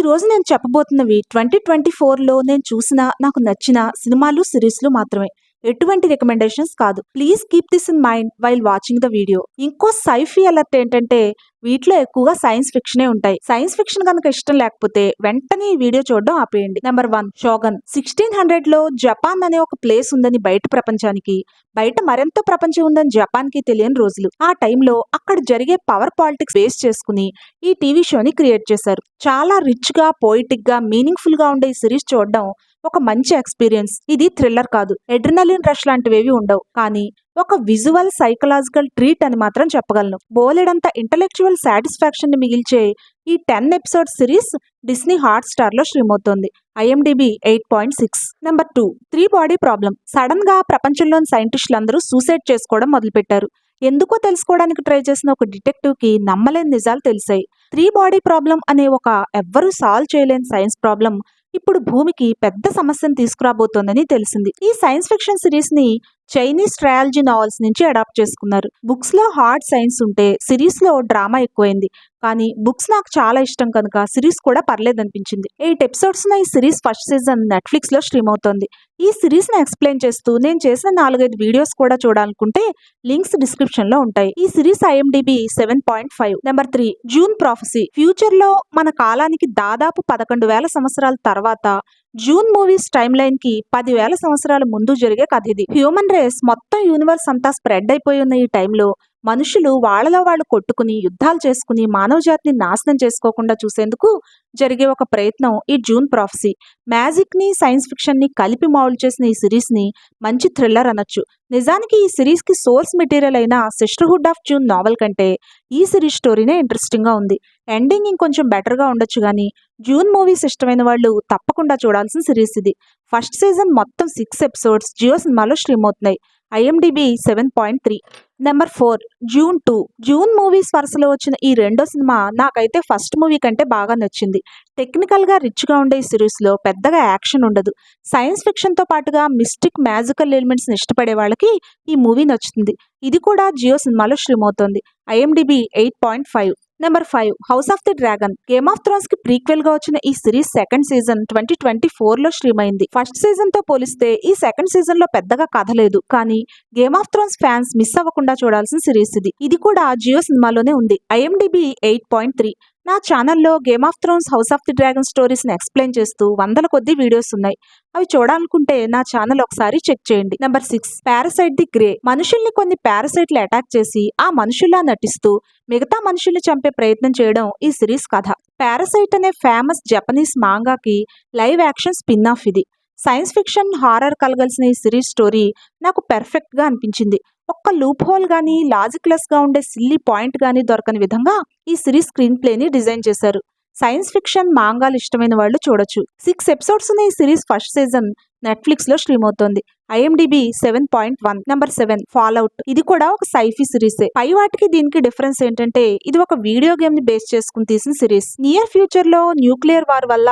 ఈ రోజు నేను చెప్పబోతున్నవి ట్వంటీ ట్వంటీ ఫోర్లో నేను చూసిన నాకు నచ్చిన సినిమాలు సిరీస్లు మాత్రమే. ఎటువంటి రికమెండేషన్స్ కాదు. Please keep this in mind while watching the video ఇంకో సైఫీ అలర్ట్ ఏంటంటే వీటిలో ఎక్కువగా సైన్స్ ఫిక్షనే ఉంటాయి. సైన్స్ ఫిక్షన్ కనుక ఇష్టం లేకపోతే వెంటనే ఈ వీడియో చూడడం ఆపేయండి. నెంబర్ వన్ షోగన్ సిక్స్టీన్ హండ్రెడ్లో జపాన్ అనే ఒక ప్లేస్ ఉందని బయట ప్రపంచానికి బయట మరెంత ప్రపంచం ఉందని జపాన్కి తెలియని రోజులు. ఆ టైంలో అక్కడ జరిగే పవర్ పాలిటిక్స్ బేస్ చేసుకుని ఈ టీవీ షోని క్రియేట్ చేశారు. చాలా రిచ్గా పోయిటిక్గా మీనింగ్ఫుల్గా ఉండే ఈ సిరీస్ చూడడం ఒక మంచి ఎక్స్పీరియన్స్. ఇది థ్రిల్లర్ కాదు. ఎడ్రినలిన్ రష్ లాంటివేవి ఉండవు. కానీ ఒక విజువల్ సైకలాజికల్ ట్రీట్ అని మాత్రం చెప్పగలను. బోలెడంత ఇంటలెక్చువల్ సాటిస్ఫాక్షన్ని మిగిల్చే ఈ ten episode series Disney hot స్టార్లో stream IMDb eight point six. Number two. Three body problem సడన్గా ప్రపంచంలోని సైంటిస్టులు అందరూ సూసైడ్ చేసుకోవడం మొదలుపెట్టారు. ఎందుకో తెలుసుకోవడానికి ట్రై చేసిన ఒక డిటెక్టివ్కి నమ్మలేని నిజాలు తెలిసాయి. త్రీ బాడీ ప్రాబ్లం అనే ఒక ఎవ్వరూ సాల్వ్ చేయలేని సైన్స్ ప్రాబ్లం ఇప్పుడు భూమికి పెద్ద సమస్యను తీసుకురాబోతోందని తెలిసింది. ఈ సైన్స్ ఫిక్షన్ సిరీస్ని చైనీస్ ట్రయాలజీ నావెల్స్ నుంచి అడాప్ట్ చేసుకున్నారు. బుక్స్లో హార్డ్ సైన్స్ ఉంటే సిరీస్లో డ్రామా ఎక్కువైంది. కానీ బుక్స్ నాకు చాలా ఇష్టం కనుక సిరీస్ కూడా పర్లేదు అనిపించింది ఎయిట్ ఎపిసోడ్స్ ఈ సిరీస్ ఫస్ట్ సీజన్ నెట్ఫ్లిక్స్లో స్ట్రీమ్ అవుతోంది. ఈ సిరీస్ని ఎక్స్ప్లెయిన్ చేస్తూ నేను చేసిన నాలుగైదు వీడియోస్ కూడా చూడాలనుకుంటే లింక్స్ డిస్క్రిప్షన్లో ఉంటాయి. ఈ series IMDb seven point five. Number three Dune prophecy. ఫ్యూచర్లో మన కాలానికి దాదాపు పదకొండు వేల సంవత్సరాల తర్వాత జూన్ మూవీస్ టైమ్ లైన్కి పదివేల సంవత్సరాల ముందు జరిగే కథ ఇది. హ్యూమన్ రేస్ మొత్తం యూనివర్స్ అంతా స్ప్రెడ్ అయిపోయి ఉన్న ఈ టైంలో మనుషులు వాళ్ళలో వాళ్ళు కొట్టుకుని యుద్ధాలు చేసుకుని మానవజాతిని నాశనం చేసుకోకుండా చూసేందుకు జరిగే ఒక ప్రయత్నం ఈ జూన్ ప్రాఫసీ మ్యాజిక్ని సైన్స్ ఫిక్షన్ని కలిపి మౌల్డ్ చేసిన ఈ సిరీస్ని మంచి థ్రిల్లర్ అనొచ్చు. నిజానికి ఈ సిరీస్కి సోర్స్ మెటీరియల్ అయిన సిస్టర్హుడ్ ఆఫ్ జూన్ నావెల్ కంటే ఈ సిరీస్ స్టోరీనే ఇంట్రెస్టింగ్గా ఉంది. ఎండింగ్ ఇంకొంచెం బెటర్గా ఉండొచ్చు కానీ జూన్ మూవీస్ ఇష్టమైన వాళ్ళు తప్పకుండా చూడాల్సిన సిరీస్ ఇది. ఫస్ట్ సీజన్ మొత్తం సిక్స్ ఎపిసోడ్స్ జియో సినిమాలో స్ట్రీమ్ అవుతున్నాయి. IMDb seven point three. Number four Dune two Dune movies వరుసలో వచ్చిన ఈ రెండో సినిమా నాకైతే ఫస్ట్ మూవీ కంటే బాగా నచ్చింది. టెక్నికల్గా రిచ్గా ఉండే ఈ సిరీస్లో పెద్దగా యాక్షన్ ఉండదు. సైన్స్ ఫిక్షన్తో పాటుగా మిస్టిక్ మ్యాజికల్ ఎలిమెంట్స్ని ఇష్టపడే వాళ్ళకి ఈ మూవీ నచ్చుతుంది. ఇది కూడా జియో సినిమాలో స్ట్రీమ్ అవుతోంది IMDb eight point five number five house of the dragon game of థ్రోన్స్కి ప్రీక్వెల్గా వచ్చిన ఈ series second season twenty twenty ఫోర్లో స్ట్రీమ్ అయింది. ఫస్ట్ సీజన్తో పోలిస్తే ఈ సెకండ్ సీజన్లో పెద్దగా కథ లేదు కానీ game of thrones fans miss అవ్వకుండా చూడాల్సిన సిరీస్ ఇది. ఇది కూడా జియో సినిమాలోనే ఉంది. ఐఎండిబి ఎయిట్ పాయింట్ త్రీ నా ఛానల్లో game of thrones house of the dragon స్టోరీస్ని explain చేస్తూ వందల కొద్ది వీడియోస్ ఉన్నాయి. అవి చూడాలనుకుంటే నా ఛానల్ ఒకసారి చెక్ చేయండి. Number six parasite the grey మనుషుల్ని కొన్ని పారాసైట్లు అటాక్ చేసి ఆ మనుషుల్లా నటిస్తూ మిగతా మనుషుల్ని చంపే ప్రయత్నం చేయడం ఈ సిరీస్ కథ. పారాసైట్ అనే ఫేమస్ జపనీస్ మాంగాకి లైవ్ యాక్షన్ స్పిన్ ఆఫ్ ఇది. సైన్స్ ఫిక్షన్ హారర్ కలగలిసిన ఈ సిరీస్ స్టోరీ నాకు పెర్ఫెక్ట్గా అనిపించింది. ఒక్క లూప్ హోల్ కానీ లాజిక్లెస్గా ఉండే సిల్లీ పాయింట్ కానీ దొరకని విధంగా ఈ సిరీస్ స్క్రీన్ ప్లేని డిజైన్ చేశారు. సైన్స్ ఫిక్షన్ మాంగాలు ఇష్టమైన వాళ్ళు చూడొచ్చు. సిక్స్ ఎపిసోడ్స్ ఉన్న ఈ సిరీస్ ఫస్ట్ సీజన్ నెట్ఫ్లిక్స్లో స్ట్రీమ్ అవుతోంది. IMDb seven point one number seven fallout ఇది కూడా ఒక సైఫీ సిరీసే. పై వాటికి దీనికి డిఫరెన్స్ ఏంటంటే ఇది ఒక వీడియో గేమ్ని బేస్ చేసుకుని తీసిన సిరీస్. నియర్ ఫ్యూచర్లో న్యూక్లియర్ వార్ వల్ల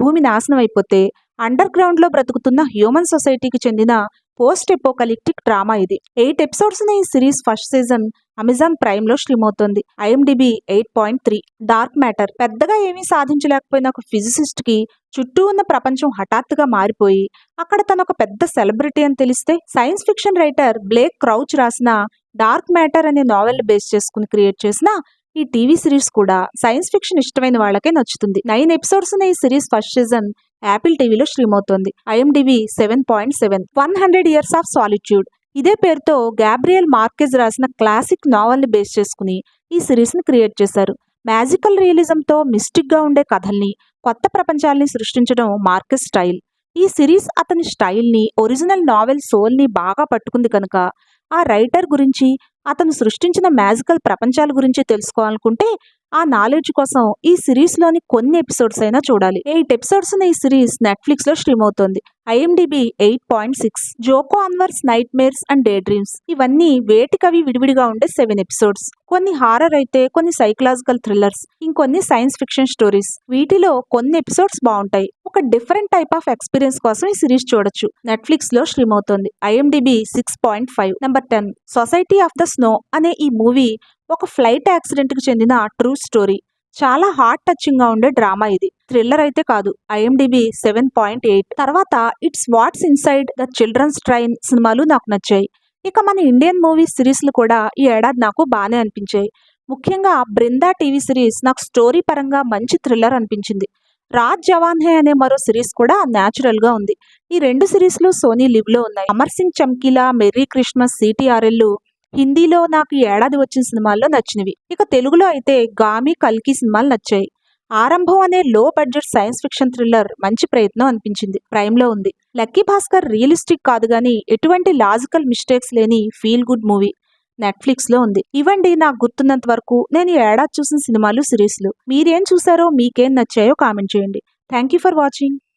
భూమి నాశనం అయిపోతే అండర్ గ్రౌండ్లో బ్రతుకుతున్న హ్యూమన్ సొసైటీకి చెందిన పోస్ట్ ఎపోకలిప్టిక్ డ్రామా ఇది. ఎయిట్ ఎపిసోడ్స్ ఈ సిరీస్ ఫస్ట్ సీజన్ అమెజాన్ ప్రైమ్లో స్ట్రీమ్ అవుతుంది IMDb eight point three. Dark matter. పెద్దగా ఏమీ సాధించలేకపోయిన ఒక ఫిజిసిస్ట్కి చుట్టూ ఉన్న ప్రపంచం హఠాత్తుగా మారిపోయి అక్కడ తన ఒక పెద్ద సెలబ్రిటీ అని తెలిస్తే science fiction writer Blake Crouch రాసిన డార్క్ మ్యాటర్ అనే నావెల్ బేస్ చేసుకుని క్రియేట్ చేసిన ఈ టీవీ సిరీస్ కూడా సైన్స్ ఫిక్షన్ ఇష్టమైన వాళ్ళకే నచ్చుతుంది. నైన్ ఎపిసోడ్స్ ఉన్న ఈ సిరీస్ ఫస్ట్ సీజన్ యాపిల్ టీవీలో స్ట్రీమ్ అవుతోంది. IMDb seven point seven one hundred years of solitude ఇదే పేరుతో గ్యాబ్రియల్ మార్కెజ్ రాసిన క్లాసిక్ నావల్ని బేస్ చేసుకుని ఈ సిరీస్ని క్రియేట్ చేశారు. మ్యాజికల్ రియలిజంతో మిస్టిక్గా ఉండే కథల్ని కొత్త ప్రపంచాల్ని సృష్టించడం మార్కెస్ స్టైల్ ఈ సిరీస్ అతని స్టైల్ని ఒరిజినల్ నావెల్ సోల్ని బాగా పట్టుకుంది కనుక ఆ రైటర్ గురించి అతను సృష్టించిన మ్యాజికల్ ప్రపంచాల గురించి తెలుసుకోవాలనుకుంటే ఆ నాలెడ్జ్ కోసం ఈ సిరీస్లోని కొన్ని ఎపిసోడ్స్ అయినా చూడాలి. ఎయిట్ ఎపిసోడ్స్ ఈ సిరీస్ నెట్ఫ్లిక్స్లో స్ట్రీమ్ అవుతుంది. IMDb eight point six Joko Anwar's nightmares and daydreams ఇవన్నీ వేటికవి విడివిడిగా ఉండే సెవెన్ ఎపిసోడ్స్. కొన్ని హారర్ అయితే కొన్ని సైకలాజికల్ థ్రిల్లర్స్ ఇంకొన్ని సైన్స్ ఫిక్షన్ స్టోరీస్. వీటిలో కొన్ని ఎపిసోడ్స్ బాగుంటాయి. ఒక డిఫరెంట్ టైప్ ఆఫ్ ఎక్స్పీరియన్స్ కోసం ఈ సిరీస్ చూడొచ్చు. నెట్ఫ్లిక్స్లో స్ట్రీమ్ అవుతుంది. IMDb six point five. Number ten society of the snow అనే ఈ మూవీ ఒక ఫ్లైట్ యాక్సిడెంట్కి చెందిన ట్రూ స్టోరీ. చాలా హార్ట్ టచింగ్గా ఉండే డ్రామా ఇది. థ్రిల్లర్ అయితే కాదు. ఐఎండిబి సెవెన్ పాయింట్ ఎయిట్ తర్వాత it's what's inside the children's train సినిమాలు నాకు నచ్చాయి. ఇక మన ఇండియన్ మూవీ సిరీస్లు కూడా ఈ ఏడాది నాకు బాగానే అనిపించాయి. ముఖ్యంగా బృందా టీవీ సిరీస్ నాకు స్టోరీ పరంగా మంచి థ్రిల్లర్ అనిపించింది. రాజ్ జవాన్ హే అనే మరో సిరీస్ కూడా న్యాచురల్గా ఉంది. ఈ రెండు సిరీస్లు సోనీ లివ్లో ఉన్నాయి. Amar Singh Chamkila merry Christmas CTRL హిందీలో నాకు ఏడాది వచ్చిన సినిమాల్లో నచ్చినవి. ఇక తెలుగులో అయితే గామి కల్కి సినిమాలు నచ్చాయి. ఆరంభం అనే లో బడ్జెట్ సైన్స్ ఫిక్షన్ థ్రిల్లర్ మంచి ప్రయత్నం అనిపించింది. ప్రైమ్లో ఉంది. లక్కీ భాస్కర్ రియలిస్టిక్ కాదు కానీ ఎటువంటి లాజికల్ మిస్టేక్స్ లేని ఫీల్ గుడ్ మూవీ నెట్ఫ్లిక్స్లో ఉంది. ఇవ్వండి నాకు గుర్తున్నంత వరకు నేను ఏడాది చూసిన సినిమాలు సిరీస్లు. మీరేం చూసారో మీకేం నచ్చాయో కామెంట్ చేయండి. Thank you for watching.